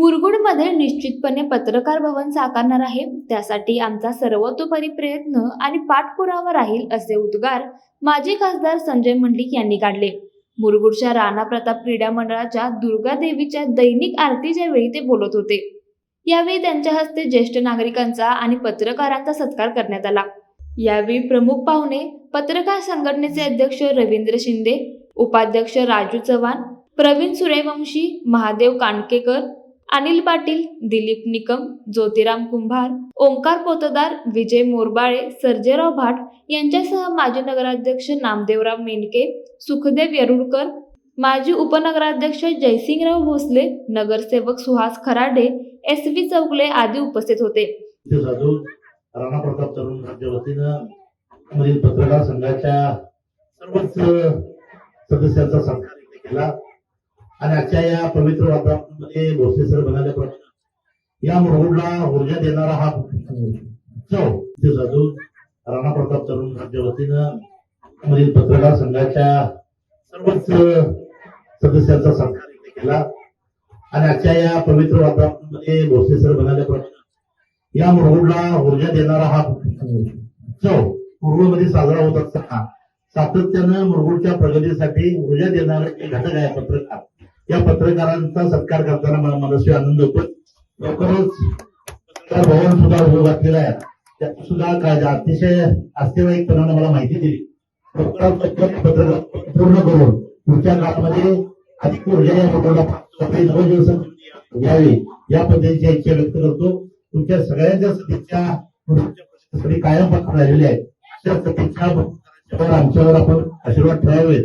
मुरगुडमध्ये निश्चितपणे पत्रकार भवन साकारणार आहे. त्यासाठी आमचा सर्वतोपरी प्रयत्न आणि पाठपुरावा राहील असे उद्गार माजी खासदार संजय मंडिक यांनी काढले. मुरगुडच्या राणा प्रताप क्रीडा मंडळाच्या दुर्गा देवीच्या दैनिक आरतीच्या वेळी ते बोलत होते. यावेळी त्यांच्या हस्ते ज्येष्ठ नागरिकांचा आणि पत्रकारांचा सत्कार करण्यात आला. यावेळी प्रमुख पाहुणे पत्रकार संघटनेचे अध्यक्ष रवींद्र शिंदे उपाध्यक्ष राजू चव्हाण प्रवीण सूर्यवंशी महादेव कांडकेकर अनिल पाटील दिलीप निकम ज्योतिराम कुंभार ओंकार पोतदार विजय मोरबाळे सर्जेराव भाट यांच्यासह माजी नगराध्यक्ष नामदेवराव मेंडके सुखदेव येरुळकर माजी उपनगराध्यक्ष जयसिंगराव भोसले नगरसेवक सुहास खराडे एस व्ही चौगले आदी उपस्थित होते. राणा प्रताप तरुण वतीनं पत्रकार संघाच्या सर्वच सदस्यांचा सत्कार केला. आणि आजच्या या पवित्र वातावरणामध्ये भोसले सर म्हणाल्याप्रमाणे या मुरगुडला ऊर्जा देणारा हा उत्सव ते साधू राणा प्रताप तरुण यांच्या वतीनं मधील पत्रकार संघाच्या सर्वच सदस्यांचा सत्कार इथे केला. आणि आजच्या या पवित्र वातावरणामध्ये भोसले सर म्हणाल्याप्रमाणे या मुरगुडला ऊर्जा देणारा हा उत्सव मुरगुडमध्ये साजरा होत असताना सातत्यानं मुरगुडच्या प्रगतीसाठी ऊर्जा देणारे एक घटक आहे पत्रकार. या पत्रकारांचा सत्कार करताना मला मनस्वी आनंद होतो लवकरच त्या भवन सुद्धा उभं घातलेला आहे. त्यात सुद्धा काय अतिशय आस्थेवाईकपणाने मला माहिती दिली. लवकरात पत्रकार पूर्ण करून पुढच्या काळामध्ये अधिक ऊर्जा या मुरगुडला प्राप्त होईल. यावी या पद्धतीची इच्छा व्यक्त करतो. तुमच्या सगळ्यांच्या सदिच्छा कायम पात्र राहिलेल्या आहेत. त्या सदिच्छा आमच्यावर आपण आशीर्वाद ठेवावेत.